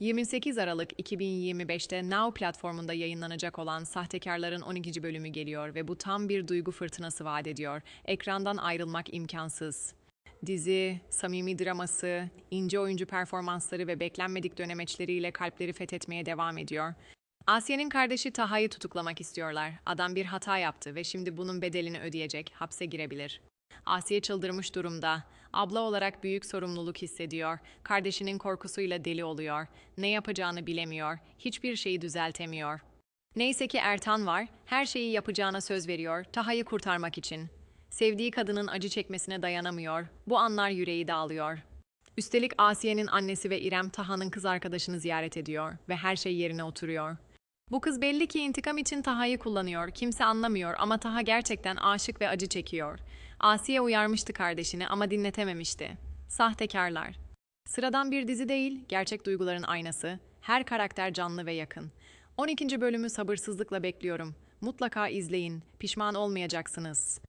28 Aralık 2025'te Now platformunda yayınlanacak olan Sahtekarların 12. bölümü geliyor ve bu tam bir duygu fırtınası vaat ediyor. Ekrandan ayrılmak imkansız. Dizi, samimi draması, ince oyuncu performansları ve beklenmedik dönemeçleriyle kalpleri fethetmeye devam ediyor. Asiye'nin kardeşi Taha'yı tutuklamak istiyorlar. Adam bir hata yaptı ve şimdi bunun bedelini ödeyecek, hapse girebilir. Asiye çıldırmış durumda. Abla olarak büyük sorumluluk hissediyor. Kardeşinin korkusuyla deli oluyor. Ne yapacağını bilemiyor. Hiçbir şeyi düzeltemiyor. Neyse ki Ertan var. Her şeyi yapacağına söz veriyor. Taha'yı kurtarmak için. Sevdiği kadının acı çekmesine dayanamıyor. Bu anlar yüreği dağılıyor. Üstelik Asiye'nin annesi ve İrem Taha'nın kız arkadaşını ziyaret ediyor ve her şey yerine oturuyor. Bu kız belli ki intikam için Taha'yı kullanıyor. Kimse anlamıyor ama Taha gerçekten aşık ve acı çekiyor. Asiye uyarmıştı kardeşini ama dinletememişti. Sahtekarlar. Sıradan bir dizi değil, gerçek duyguların aynası. Her karakter canlı ve yakın. 12. bölümü sabırsızlıkla bekliyorum. Mutlaka izleyin. Pişman olmayacaksınız.